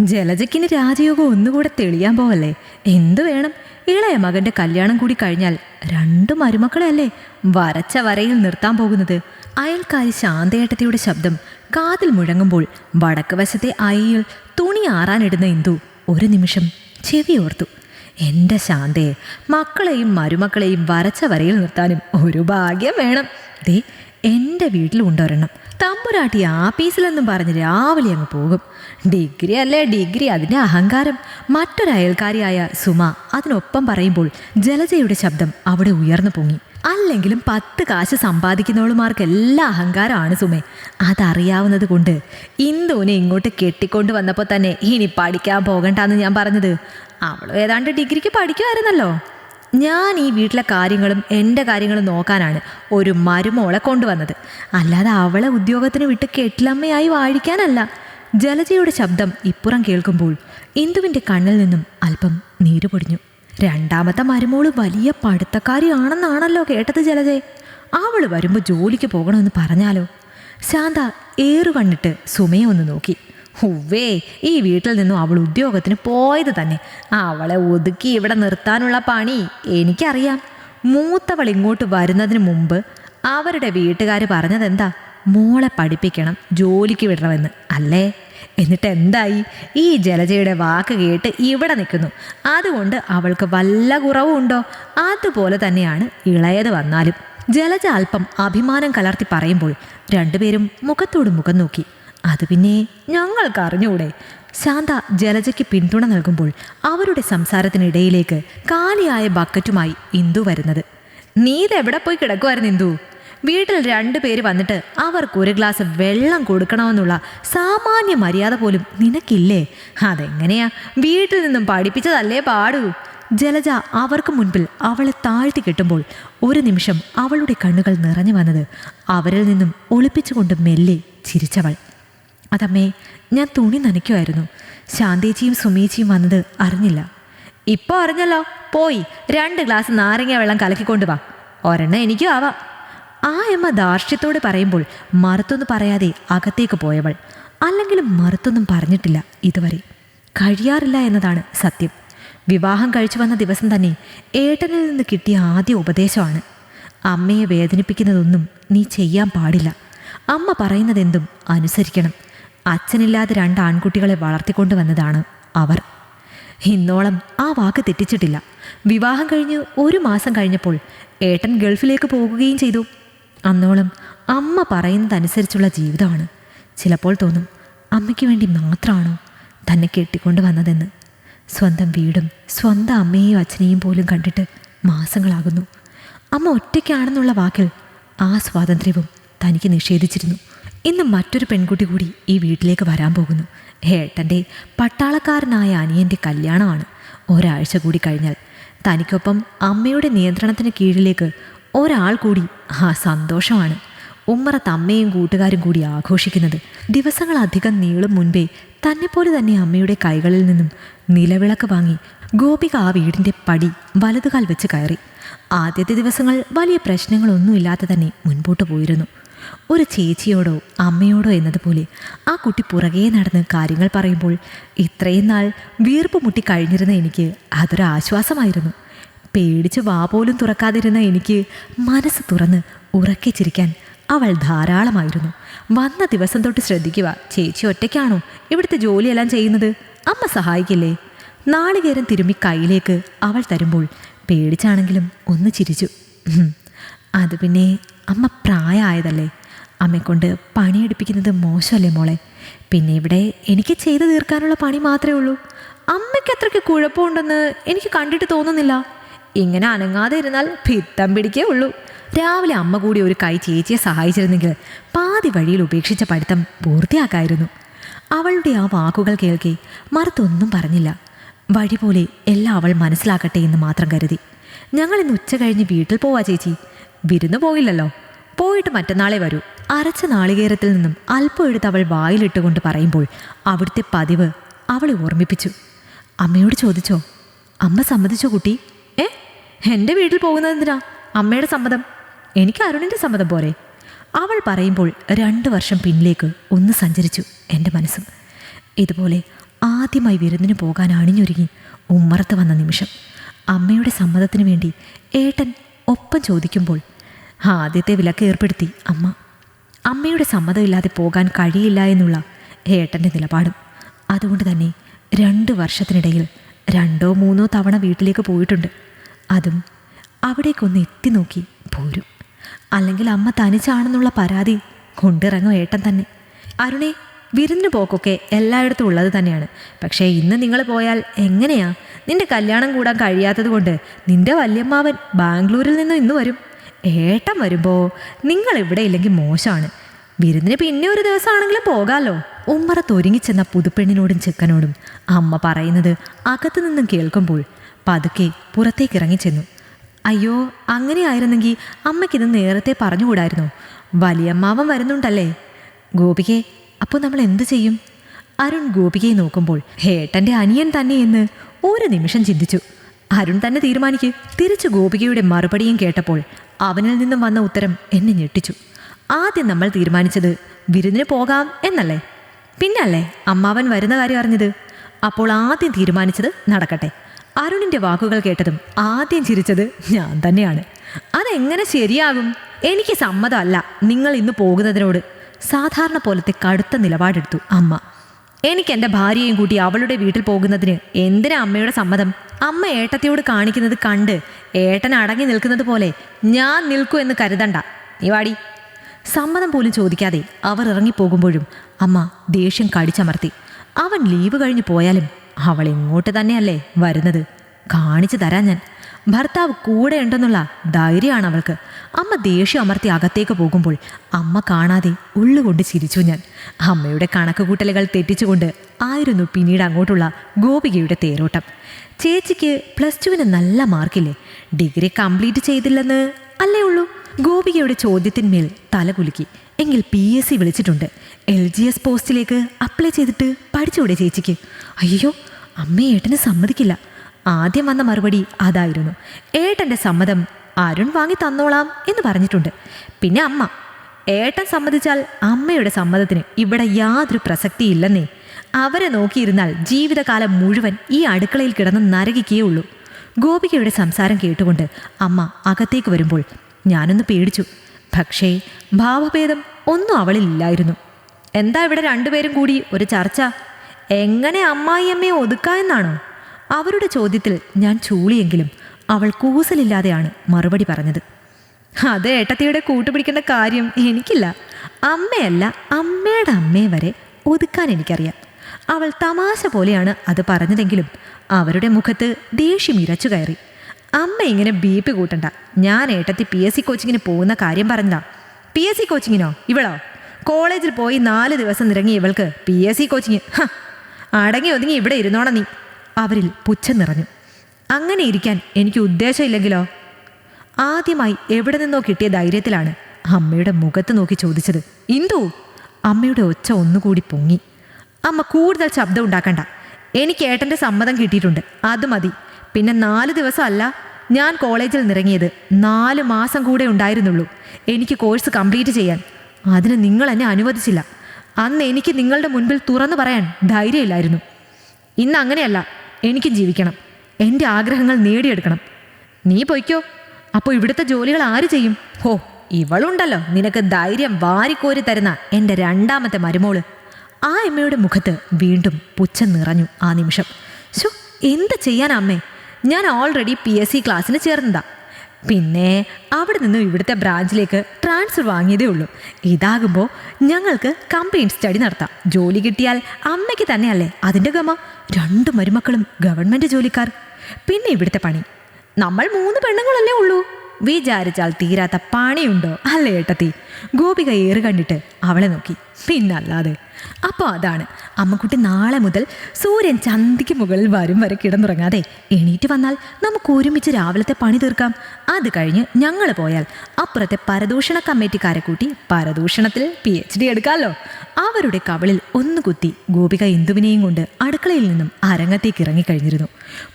ജലജയ്ക്കിന് രാജയോഗം ഒന്നുകൂടെ തെളിയാൻ പോവല്ലേ? എന്തു വേണം? ഇളയ മകന്റെ കല്യാണം കൂടി കഴിഞ്ഞാൽ രണ്ടു മരുമക്കളല്ലേ? വരച്ച വരയിൽ നിർത്താൻ പോകുന്നത്. അയൽക്കാരി ശാന്തയേട്ടത്തിയുടെ ശബ്ദം കാതിൽ മുഴങ്ങുമ്പോൾ വടക്ക് വശത്തെ അയ്യിൽ തുണി ആറാനിടുന്ന ഇന്ദു ഒരു നിമിഷം ചെവി ഓർത്തു. എന്റെ ശാന്തയെ മക്കളെയും മരുമക്കളെയും വരച്ച വരയിൽ നിർത്താനും ഒരു ഭാഗ്യം വേണം. ദേ എന്റെ വീട്ടിലുണ്ടൊരെണ്ണം തമ്പുരാട്ടി ആപ്പീസിലെന്നും പറഞ്ഞ് രാവിലെ അങ്ങ് പോകും. ഡിഗ്രി അല്ലേ ഡിഗ്രി അതിന്റെ അഹങ്കാരം. മറ്റൊരു അയൽക്കാരിയായ സുമ അതിനൊപ്പം പറയുമ്പോൾ ജലജയുടെ ശബ്ദം അവിടെ ഉയർന്നു പൊങ്ങി. അല്ലെങ്കിലും പത്ത് കാശ് സമ്പാദിക്കുന്നവളുമാർക്ക് എല്ലാ അഹങ്കാരമാണ് സുമേ. അതറിയാവുന്നത് കൊണ്ട് ഇന്ദുവിനെ ഇങ്ങോട്ട് കെട്ടിക്കൊണ്ട് വന്നപ്പോൾ തന്നെ ഇനി പഠിക്കാൻ പോകണ്ടെന്ന് ഞാൻ പറഞ്ഞത്. അവൾ ഏതാണ്ട് ഡിഗ്രിക്ക് പഠിക്കുമായിരുന്നല്ലോ. ഞാൻ ഈ വീട്ടിലെ കാര്യങ്ങളും എന്റെ കാര്യങ്ങളും നോക്കാനാണ് ഒരു മരുമോളെ കൊണ്ടുവന്നത്. അല്ലാതെ അവളെ ഉദ്യോഗത്തിന് വിട്ട് കെട്ടിലമ്മയായി വാഴിക്കാനല്ല. ജലജയുടെ ശബ്ദം ഇപ്പുറം കേൾക്കുമ്പോൾ ഇന്ദുവിന്റെ കണ്ണിൽ നിന്നും അല്പം നീര് പൊടിഞ്ഞു. രണ്ടാമത്തെ മരുമോൾ വലിയ പഠിത്തക്കാരിയാണെന്നാണല്ലോ കേട്ടത് ജലജയെ അവൾ വരുമ്പോൾ ജോലിക്ക് പോകണമെന്ന് പറഞ്ഞാലോ? ശാന്ത ഏറു കണ്ടിട്ട് സുമയെ ഒന്ന് നോക്കി. ഹുവേ ഈ വീട്ടിൽ നിന്നും അവൾ ഉദ്യോഗത്തിന് പോയത് തന്നെ. അവളെ ഒതുക്കി ഇവിടെ നിർത്താനുള്ള പണി എനിക്കറിയാം. മൂത്തവൾ ഇങ്ങോട്ട് വരുന്നതിന് മുമ്പ് അവരുടെ വീട്ടുകാർ പറഞ്ഞതെന്താ? മോളെ പഠിപ്പിക്കണം ജോലിക്ക് വിടണമെന്ന്. അല്ലേ? എന്നിട്ട് എന്തായി? ഈ ജലജയുടെ വാക്ക് കേട്ട് ഇവിടെ നിൽക്കുന്നു. അതുകൊണ്ട് അവൾക്ക് വല്ല കുറവുണ്ടോ അതുപോലെ തന്നെയാണ് ഇളയത് വന്നാലും. ജലജ അല്പം അഭിമാനം കലർത്തി പറയുമ്പോൾ രണ്ടുപേരും മുഖത്തോട് മുഖം നോക്കി. അത് പിന്നെ ഞങ്ങൾക്ക് അറിഞ്ഞൂടെ ശാന്ത ജലജയ്ക്ക് പിന്തുണ നൽകുമ്പോൾ അവരുടെ സംസാരത്തിനിടയിലേക്ക് കാലിയായ ബക്കറ്റുമായി ഇന്ദു വരുന്നത്. നീ ഇതെവിടെ പോയി കിടക്കുമായിരുന്നു ഇന്ദു? വീട്ടിൽ രണ്ടു പേര് വന്നിട്ട് അവർക്ക് ഒരു ഗ്ലാസ് വെള്ളം കൊടുക്കണമെന്നുള്ള സാമാന്യ മര്യാദ പോലും നിനക്കില്ലേ? അതെങ്ങനെയാ? വീട്ടിൽ നിന്നും പഠിപ്പിച്ചതല്ലേ പാടൂ? ജലജ അവർക്ക് മുൻപിൽ അവളെ താഴ്ത്തി കെട്ടുമ്പോൾ ഒരു നിമിഷം അവളുടെ കണ്ണുകൾ നിറഞ്ഞു വന്നത് അവരിൽ നിന്നും ഒളിപ്പിച്ചുകൊണ്ട് മെല്ലെ ചിരിച്ചവൾ. അതമ്മേ ഞാൻ തുണി നനയ്ക്കുമായിരുന്നു ശാന്തേച്ചിയും സുമേച്ചിയും വന്നത് അറിഞ്ഞില്ല. ഇപ്പോൾ അറിഞ്ഞല്ലോ. പോയി രണ്ട് ഗ്ലാസ് നാരങ്ങ വെള്ളം കലക്കിക്കൊണ്ട് വാ. ഒരെണ്ണം എനിക്കും ആവാം. ആ അമ്മ ധാർഷ്ട്യത്തോടെ പറയുമ്പോൾ മറുത്തൊന്നും പറയാതെ അകത്തേക്ക് പോയവൾ. അല്ലെങ്കിലും മറുത്തൊന്നും പറഞ്ഞിട്ടില്ല ഇതുവരെ. കഴിയാറില്ല എന്നതാണ് സത്യം. വിവാഹം കഴിച്ചു വന്ന ദിവസം തന്നെ ഏട്ടനിൽ നിന്ന് കിട്ടിയ ആദ്യ ഉപദേശമാണ്. അമ്മയെ വേദനിപ്പിക്കുന്നതൊന്നും നീ ചെയ്യാൻ പാടില്ല. അമ്മ പറയുന്നതെന്തും അനുസരിക്കണം. അച്ഛനില്ലാതെ രണ്ട് ആൺകുട്ടികളെ വളർത്തിക്കൊണ്ടു വന്നതാണ് അവർ. ഇന്നോളം ആ വാക്ക് തെറ്റിച്ചിട്ടില്ല. വിവാഹം കഴിഞ്ഞ് ഒരു മാസം കഴിഞ്ഞപ്പോൾ ഏട്ടൻ ഗൾഫിലേക്ക് പോകുകയും ചെയ്തു. അന്നോളം അമ്മ പറയുന്നതനുസരിച്ചുള്ള ജീവിതമാണ്. ചിലപ്പോൾ തോന്നും അമ്മയ്ക്ക് വേണ്ടി മാത്രമാണോ തന്നെ കെട്ടിക്കൊണ്ട് വന്നതെന്ന്. സ്വന്തം വീടും സ്വന്തം അമ്മയെയും അച്ഛനെയും പോലും കണ്ടിട്ട് മാസങ്ങളാകുന്നു. അമ്മ ഒറ്റയ്ക്കാണെന്നുള്ള വാക്കിൽ ആ സ്വാതന്ത്ര്യവും തനിക്ക് നിഷേധിച്ചിരുന്നു. ഇന്ന് മറ്റൊരു പെൺകുട്ടി കൂടി ഈ വീട്ടിലേക്ക് വരാൻ പോകുന്നു. ഏട്ടന്റെ പട്ടാളക്കാരനായ അനിയന്റെ കല്യാണമാണ്. ഒരാഴ്ച കൂടി കഴിഞ്ഞാൽ തനിക്കൊപ്പം അമ്മയുടെ നിയന്ത്രണത്തിന് കീഴിലേക്ക് ഒരാൾ കൂടി ആ സന്തോഷമാണ്. ഉമ്മറത്ത് അമ്മയും കൂട്ടുകാരും കൂടി ആഘോഷിക്കുന്നത് ദിവസങ്ങളധികം നീളും മുൻപേ തന്നെപ്പോലെ തന്നെ അമ്മയുടെ കൈകളിൽ നിന്നും നിലവിളക്ക് വാങ്ങി ഗോപിക ആ വീടിന്റെ പടി വലതുകാൽ വെച്ച് കയറി. ആദ്യത്തെ ദിവസങ്ങൾ വലിയ പ്രശ്നങ്ങളൊന്നുമില്ലാതെ തന്നെ മുൻപോട്ട് പോയിരുന്നു. ഒരു ചേച്ചിയോടോ അമ്മയോടോ എന്നതുപോലെ ആ കുട്ടി പുറകെ നടന്ന് കാര്യങ്ങൾ പറയുമ്പോൾ ഇത്രയും നാൾ വീർപ്പ് മുട്ടി കഴിഞ്ഞിരുന്ന എനിക്ക് അതൊരു ആശ്വാസമായിരുന്നു. പേടിച്ച് വാ പോലും തുറക്കാതിരുന്ന എനിക്ക് മനസ്സ് തുറന്ന് ഉറക്കെ ചിരിക്കാൻ അവൾ ധാരാളമായിരുന്നു. വന്ന ദിവസം തൊട്ട് ശ്രദ്ധിക്കുക ചേച്ചി ഒറ്റയ്ക്കാണോ? ഇവിടുത്തെ ജോലിയെല്ലാം ചെയ്യുന്നത്? അമ്മ സഹായിക്കില്ലേ? നാളികേരം തിരുമ്മി കയ്യിലേക്ക് അവൾ തരുമ്പോൾ പേടിച്ചാണെങ്കിലും ഒന്ന് ചിരിച്ചു. അത് പിന്നെ അമ്മ പ്രായമായതല്ലേ അമ്മയെക്കൊണ്ട് പണിയെടുപ്പിക്കുന്നത് മോശമല്ലേ മോളെ? പിന്നെ ഇവിടെ എനിക്ക് ചെയ്തു തീർക്കാനുള്ള പണി മാത്രമേ ഉള്ളൂ. അമ്മയ്ക്ക് അത്രയ്ക്ക് കുഴപ്പമുണ്ടെന്ന് എനിക്ക് കണ്ടിട്ട് തോന്നുന്നില്ല. ഇങ്ങനെ അനങ്ങാതെ ഇരുന്നാൽ ഭിത്തം പിടിക്കേ ഉള്ളൂ. രാവിലെ അമ്മ കൂടി ഒരു കൈ ചേച്ചിയെ സഹായിച്ചിരുന്നെങ്കിൽ പാതി വഴിയിൽ ഉപേക്ഷിച്ച പഠിത്തം പൂർത്തിയാക്കായിരുന്നു. അവളുടെ ആ വാക്കുകൾ കേൾക്കെ മറുത്തൊന്നും പറഞ്ഞില്ല. വഴി പോലെ എല്ലാം അവൾ മനസ്സിലാക്കട്ടെ എന്ന് മാത്രം കരുതി. ഞങ്ങൾ ഇന്ന് ഉച്ച കഴിഞ്ഞ് വീട്ടിൽ പോവാ ചേച്ചി. വിരുന്ന് പോയില്ലല്ലോ. പോയിട്ട് മറ്റന്നാളെ വരൂ. അരച്ച നാളികേരത്തിൽ നിന്നും അല്പം എടുത്ത് അവൾ വായിലിട്ടുകൊണ്ട് പറയുമ്പോൾ അവിടുത്തെ പതിവ് അവളെ ഓർമ്മിപ്പിച്ചു. അമ്മയോട് ചോദിച്ചോ അമ്മ സമ്മതിച്ചോ കുട്ടി? ഏ? എന്റെ വീട്ടിൽ പോകുന്നതെന്തിനാ അമ്മയുടെ സമ്മതം. എനിക്ക് അരുണിന്റെ സമ്മതം പോരെ. അവൾ പറയുമ്പോൾ രണ്ട് വർഷം പിന്നിലേക്ക് ഒന്ന് സഞ്ചരിച്ചു എന്റെ മനസ്സും. ഇതുപോലെ ആദ്യമായി വിരുന്നിന് പോകാൻ അണിഞ്ഞൊരുങ്ങി ഉമ്മറത്ത് വന്ന നിമിഷം അമ്മയുടെ സമ്മതത്തിന് വേണ്ടി ഏട്ടൻ ഒപ്പം ചോദിക്കുമ്പോൾ ആദ്യത്തെ വിലക്ക് ഏർപ്പെടുത്തി. അമ്മ അമ്മയുടെ സമ്മതമില്ലാതെ പോകാൻ കഴിയില്ല എന്നുള്ള ഏട്ടന്റെ നിലപാടും. അതുകൊണ്ട് തന്നെ രണ്ട് വർഷത്തിനിടയിൽ രണ്ടോ മൂന്നോ തവണ വീട്ടിലേക്ക് പോയിട്ടുണ്ട്. അതും അവിടേക്കൊന്ന് എത്തി നോക്കി പോരും. അല്ലെങ്കിൽ അമ്മ തനിച്ചാണെന്നുള്ള പരാതി കൊണ്ടിറങ്ങും ഏട്ടൻ തന്നെ. അരുണേ വിരുന്നു പോക്കൊക്കെ എല്ലായിടത്തും ഉള്ളത് തന്നെയാണ്. പക്ഷേ ഇന്ന് നിങ്ങൾ പോയാൽ എങ്ങനെയാ? നിന്റെ കല്യാണം കൂടാൻ കഴിയാത്തത് കൊണ്ട് നിന്റെ വല്യമ്മാവൻ ബാംഗ്ലൂരിൽ നിന്ന് ഇന്ന് വരും. ഏട്ടൻ വരുമ്പോൾ നിങ്ങൾ ഇവിടെ ഇല്ലെങ്കിൽ മോശമാണ് വിരുന്നിന് പിന്നെ ഒരു ദിവസമാണെങ്കിലും പോകാമല്ലോ ഉമ്മറത്ത് ഒരുങ്ങിച്ചെന്ന പുതുപ്പെണ്ണിനോടും ചെക്കനോടും അമ്മ പറയുന്നത് അകത്തു നിന്നും കേൾക്കുമ്പോൾ പതുക്കെ പുറത്തേക്ക് ഇറങ്ങിച്ചെന്നു അയ്യോ അങ്ങനെയായിരുന്നെങ്കിൽ അമ്മയ്ക്കിത് നേരത്തെ പറഞ്ഞുകൂടായിരുന്നു? വലിയമ്മാവൻ വരുന്നുണ്ടല്ലേ? ഗോപികെ അപ്പോൾ നമ്മൾ എന്തു ചെയ്യും? അരുൺ ഗോപികയെ നോക്കുമ്പോൾ ഹേട്ടന്റെ അനിയൻ തന്നെ എന്ന് ഒരു നിമിഷം ചിന്തിച്ചു. അരുൺ തന്നെ തീരുമാനിക്ക്. തിരിച്ചു ഗോപികയുടെ മറുപടിയും കേട്ടപ്പോൾ അവനിൽ നിന്നും വന്ന ഉത്തരം എന്നെ ഞെട്ടിച്ചു. ആദ്യം നമ്മൾ തീരുമാനിച്ചത് വിരുന്നിന് പോകാം എന്നല്ലേ? പിന്നല്ലേ അമ്മാവൻ വരുന്ന കാര്യം അറിഞ്ഞത്? അപ്പോൾ ആദ്യം തീരുമാനിച്ചത് നടക്കട്ടെ. അരുണിന്റെ വാക്കുകൾ കേട്ടതും ആദ്യം ചിരിച്ചത് ഞാൻ തന്നെയാണ്. അതെങ്ങനെ ശരിയാകും? എനിക്ക് സമ്മതമല്ല നിങ്ങൾ ഇന്ന് പോകുന്നതിനോട്. സാധാരണ പോലത്തെ കടുത്ത നിലപാടെടുത്തു അമ്മ. എനിക്ക് എന്റെ ഭാര്യയും കൂട്ടി അവളുടെ വീട്ടിൽ പോകുന്നതിന് എന്തിനാ അമ്മയുടെ സമ്മതം? അമ്മ ഏട്ടത്തിയോട് കാണിക്കുന്നത് കണ്ട് ഏട്ടൻ അടങ്ങി നിൽക്കുന്നത് പോലെ ഞാൻ നിൽക്കൂ എന്ന് കരുതണ്ട. നീ വാടി. സമ്മതം പോലും ചോദിക്കാതെ അവർ ഇറങ്ങിപ്പോകുമ്പോഴും അമ്മ ദേഷ്യം കടിച്ചമർത്തി. അവൻ ലീവ് കഴിഞ്ഞു പോയാലും അവൾ ഇങ്ങോട്ട് തന്നെയല്ലേ വരുന്നത്? കാണിച്ചു തരാൻ ഞാൻ. ഭർത്താവ് കൂടെ ഉണ്ടെന്നുള്ള ധൈര്യമാണ് അവൾക്ക്. അമ്മ ദേഷ്യം അമർത്തി അകത്തേക്ക് പോകുമ്പോൾ അമ്മ കാണാതെ ഉള്ളുകൊണ്ട് ചിരിച്ചു ഞാൻ. അമ്മയുടെ കണക്ക് കൂട്ടലുകൾ തെറ്റിച്ചുകൊണ്ട് ആയിരുന്നു പിന്നീട് അങ്ങോട്ടുള്ള ഗോപികയുടെ തേരോട്ടം. ചേച്ചിക്ക് പ്ലസ് ടുവിന് നല്ല മാർക്കില്ലേ? ഡിഗ്രി കംപ്ലീറ്റ് ചെയ്തില്ലെന്ന് അല്ലേ ഉള്ളൂ? ഗോപികയുടെ ചോദ്യത്തിന്മേൽ തലകുലുക്കി എങ്കിൽ പി എസ് സി വിളിച്ചിട്ടുണ്ട്. എൽ ജി എസ് പോസ്റ്റിലേക്ക് അപ്ലൈ ചെയ്തിട്ട് പഠിച്ചുകൂടെ ചേച്ചിക്ക്? അയ്യോ അമ്മ ഏട്ടന് സമ്മതിക്കില്ല. ആദ്യം വന്ന മറുപടി അതായിരുന്നു. ഏട്ടന്റെ സമ്മതം അരുൺ വാങ്ങി തന്നോളാം എന്ന് പറഞ്ഞിട്ടുണ്ട്. പിന്നെ അമ്മ ഏട്ടൻ സമ്മതിച്ചാൽ അമ്മയുടെ സമ്മതത്തിന് ഇവിടെ യാതൊരു പ്രസക്തിയില്ലെന്നേ അവരെ നോക്കിയിരുന്നാൽ ജീവിതകാലം മുഴുവൻ ഈ അടുക്കളയിൽ കിടന്ന് നരകിക്കേ ഉള്ളൂ. ഗോപികയുടെ സംസാരം കേട്ടുകൊണ്ട് അമ്മ അകത്തേക്ക് വരുമ്പോൾ ഞാനൊന്ന് പേടിച്ചു. പക്ഷേ ഭാവഭേദം ഒന്നും അവളിലില്ലായിരുന്നു എന്താ ഇവിടെ രണ്ടുപേരും കൂടി ഒരു ചർച്ച? എങ്ങനെ അമ്മായിയമ്മയെ ഒതുക്കാമെന്നാണോ അവരുടെ ചോദ്യത്തിൽ ഞാൻ ചൂളിയെങ്കിലും അവൾ കൂസലില്ലാതെയാണ് മറുപടി പറഞ്ഞത്. അത് ഏട്ടത്തിയുടെ കൂട്ടുപിടിക്കേണ്ട കാര്യം എനിക്കില്ല. അമ്മയല്ല അമ്മയുടെ അമ്മയെ വരെ ഒതുക്കാൻ എനിക്കറിയാം. അവൾ തമാശ പോലെയാണ് അത് പറഞ്ഞതെങ്കിലും അവരുടെ മുഖത്ത് ദേഷ്യം ഇരച്ചു കയറി. അമ്മ ഇങ്ങനെ ബി പി കൂട്ടണ്ട. ഞാൻ ഏട്ടത്തി പി. എസ്. സി. കോച്ചിങ്ങിന് പോകുന്ന കാര്യം പറഞ്ഞതാ. പി. എസ്. സി. കോച്ചിങ്ങിനോ? ഇവളോ? കോളേജിൽ പോയി നാല് ദിവസം നിറങ്ങി ഇവൾക്ക് പി. എസ്. സി. കോച്ചിങ്. അടങ്ങി ഒതുങ്ങി ഇവിടെ ഇരുന്നോണ നീ. അവരിൽ പുച്ഛം നിറഞ്ഞു. അങ്ങനെ ഇരിക്കാൻ എനിക്ക് ഉദ്ദേശമില്ലെങ്കിലോ? ആദ്യമായി എവിടെ നിന്നോ കിട്ടിയ ധൈര്യത്തിലാണ് അമ്മയുടെ മുഖത്ത് നോക്കി ചോദിച്ചത്. ഇന്ദു അമ്മയുടെ ഒച്ച ഒന്നുകൂടി പൊങ്ങി. അമ്മ കൂടുതൽ ശബ്ദം ഉണ്ടാക്കണ്ട. എനിക്ക് ഏട്ടന്റെ സമ്മതം കിട്ടിയിട്ടുണ്ട്. അത് മതി. പിന്നെ നാല് ദിവസമല്ല ഞാൻ കോളേജിൽ നിറങ്ങിയത് നാല് മാസം കൂടെ ഉണ്ടായിരുന്നുള്ളൂ എനിക്ക് കോഴ്സ് കംപ്ലീറ്റ് ചെയ്യാൻ. അതിന് നിങ്ങൾ എന്നെ അനുവദിച്ചില്ല. അന്ന് എനിക്ക് നിങ്ങളുടെ മുൻപിൽ തുറന്നു പറയാൻ ധൈര്യമില്ലായിരുന്നു. ഇന്ന് അങ്ങനെയല്ല എനിക്കും ജീവിക്കണം. എന്റെ ആഗ്രഹങ്ങൾ നേടിയെടുക്കണം. നീ പൊയ്ക്കോ. അപ്പോൾ ഇവിടുത്തെ ജോലികൾ ആര് ചെയ്യും? ഹോ ഇവളുണ്ടല്ലോ. നിനക്ക് ധൈര്യം വാരിക്കോരി തരുന്ന എന്റെ രണ്ടാമത്തെ മരുമോൾ. ആ അമ്മയുടെ മുഖത്ത് വീണ്ടും പുച്ഛം നിറഞ്ഞു ആ നിമിഷം. ശോ എന്ത് ചെയ്യാൻ അമ്മേ? ഞാൻ ഓൾറെഡി പി എസ് സി ക്ലാസ്സിന് ചേർന്നതാ. പിന്നെ അവിടെ നിന്നും ഇവിടുത്തെ ബ്രാഞ്ചിലേക്ക് ട്രാൻസ്ഫർ വാങ്ങിയതേ ഉള്ളൂ. ഇതാകുമ്പോൾ ഞങ്ങൾക്ക് കമ്പയിൻ സ്റ്റഡി നടത്താം. ജോലി കിട്ടിയാൽ അമ്മയ്ക്ക് തന്നെയല്ലേ അതിന്റെ ഗമ. രണ്ട് മരുമക്കളും ഗവൺമെന്റ് ജോലിക്കാർ. പിന്നെ ഇവിടുത്തെ പണി. നമ്മൾ മൂന്ന് പെണ്ണുങ്ങളല്ലേ ഉള്ളൂ. വിചാരിച്ചാൽ തീരാത്ത പണിയുണ്ടോ? അല്ലേ ഏട്ടത്തി? ഗോപിക ഏറ് കണ്ടിട്ട് അവളെ നോക്കി. പിന്നല്ലാതെ. അപ്പോൾ അതാണ്. അമ്മക്കുട്ടി നാളെ മുതൽ സൂര്യൻ ചന്തിക്ക് മുകളിൽ വരും വരെ കിടന്നുറങ്ങാതെ എണീറ്റ് വന്നാൽ നമുക്ക് ഒരുമിച്ച് രാവിലത്തെ പണി തീർക്കാം. അത് കഴിഞ്ഞ് ഞങ്ങൾ പോയാൽ അപ്പുറത്തെ പരദൂഷണ കമ്മിറ്റിക്കാരെ കൂട്ടി പരദൂഷണത്തിൽ പി എച്ച് ഡി എടുക്കാമല്ലോ അവരുടെ കവളിൽ ഒന്നു കുത്തി ഗോപിക ഇന്ദുവിനെയും കൊണ്ട് അടുക്കളയിൽ നിന്നും അരങ്ങത്തേക്ക് ഇറങ്ങിക്കഴിഞ്ഞിരുന്നു.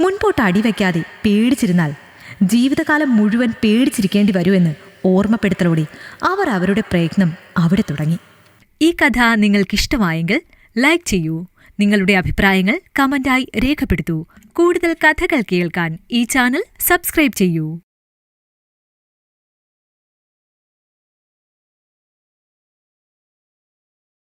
മുൻപോട്ട് അടിവയ്ക്കാതെ പേടിച്ചിരുന്നാൽ ജീവിതകാലം മുഴുവൻ പേടിച്ചിരിക്കേണ്ടി വരുമെന്ന് ഓർമ്മപ്പെടുത്തലോടെ അവർ അവരുടെ പ്രയത്നം അവിടെ തുടങ്ങി. ഈ കഥ നിങ്ങൾക്കിഷ്ടമായെങ്കിൽ ലൈക്ക് ചെയ്യൂ. നിങ്ങളുടെ അഭിപ്രായങ്ങൾ കമന്റായി രേഖപ്പെടുത്തൂ. കൂടുതൽ കഥകൾ കേൾക്കാൻ ഈ ചാനൽ സബ്സ്ക്രൈബ് ചെയ്യൂ.